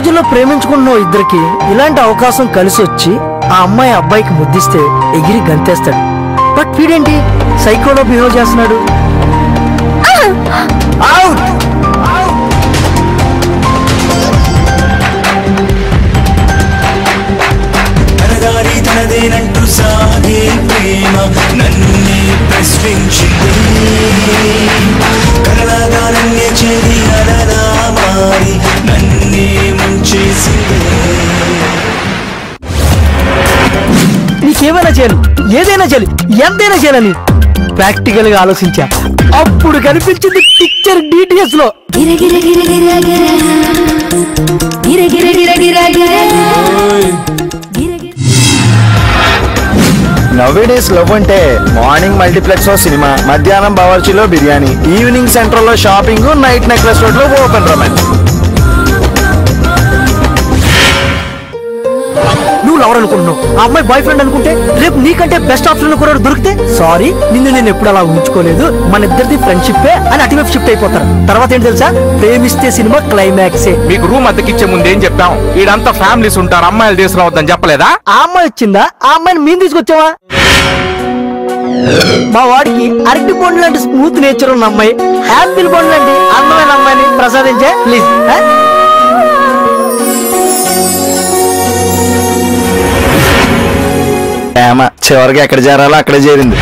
రోజుల్లో ప్రేమించుకున్న ఇద్దరికి ఇలాంటి అవకాశం కలిసి వచ్చి ఆ అమ్మాయి అబ్బాయికి ముద్దిస్తే ఎగిరి గంతేస్తాడు. బట్ వీడేంటి? సైకోలో బిహేవ్ చేస్తున్నాడు. ఏమైనా చేయను ఏదైనా చేయాలి ఎంతైనా చేయాలని ప్రాక్టికల్గా ఆలోచించా అప్పుడు కనిపించింది పిక్చర్ డిటిఎస్లో నవీడేస్ లవ్ అంటే మార్నింగ్ మల్టీప్లెక్స్లో సినిమా మధ్యాహ్నం బవర్చిలో బిర్యానీ ఈవినింగ్ సెంటర్లో షాపింగ్ నైట్ నెక్లెస్ రోడ్లో ఓపెన్ రొమాన్స్ అనుకుంటున్నావు. ఆ అమ్మాయి బాయ్ ఫ్రెండ్ అనుకుంటే రేపు నీకంటే బెస్ట్ ఆప్షన్ కూడా దొరికితే సారీ నిన్ను నేను ఎప్పుడు అలా ఉంచుకోలేదు మన ఇద్దరిది ఫ్రెండ్షిప్ అని అటువైపు షిఫ్ట్ అయిపోతారు. తర్వాత ఏంటి తెలుసా? ప్రేమిస్తే సినిమా క్లైమాక్సే మీకు రూమ్ అద్దెకిచ్చే ముందు ఏం చెప్పాం ఈడంతా ఫ్యామిలీస్ ఉంటారు అమ్మాయిలు తీసుకురావద్దని చెప్పలేదా? ఆ అమ్మాయి వచ్చిందా? ఆ అమ్మాయిని మేము తీసుకొచ్చావా మా వాడికి అరటి పండు లాంటి స్మూత్ నేచర్ ఉన్న అమ్మాయి యాపిల్ పండు లాంటి అందమైన అమ్మాయిని ప్రసాదించే ప్లీజ్ ఏమ చివరికి ఎక్కడ చేరాలో అక్కడే చేరింది.